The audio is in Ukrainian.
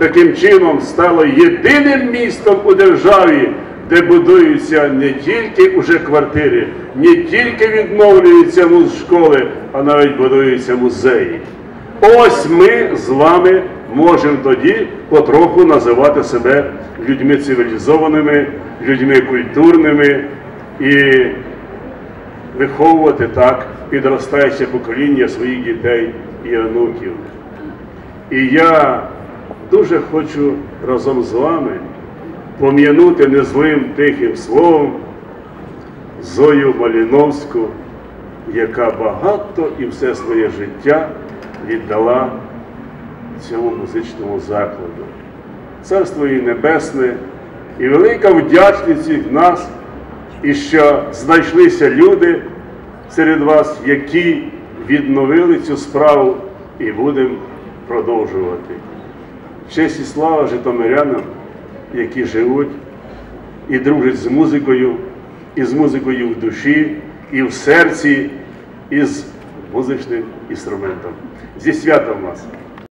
таким чином стало єдиним містом у державі, де будуються не тільки уже квартири, не тільки відновлюються музшколи, а навіть будуються музеї. Ось ми з вами можемо тоді потроху називати себе людьми цивілізованими, людьми культурними і виховувати так підростаюче покоління своїх дітей і онуків. І я дуже хочу разом з вами пом'янути незлим тихим словом Зою Маліновську, яка багато і все своє життя віддала цьому музичному закладу. Царство їй небесне і велика вдячність від нас, і що знайшлися люди серед вас, які відновили цю справу і будемо продовжувати. Честь і слава житомирянам, які живуть і дружать з музикою, і з музикою в душі, і в серці, і з музичним інструментом. Зі святом вас!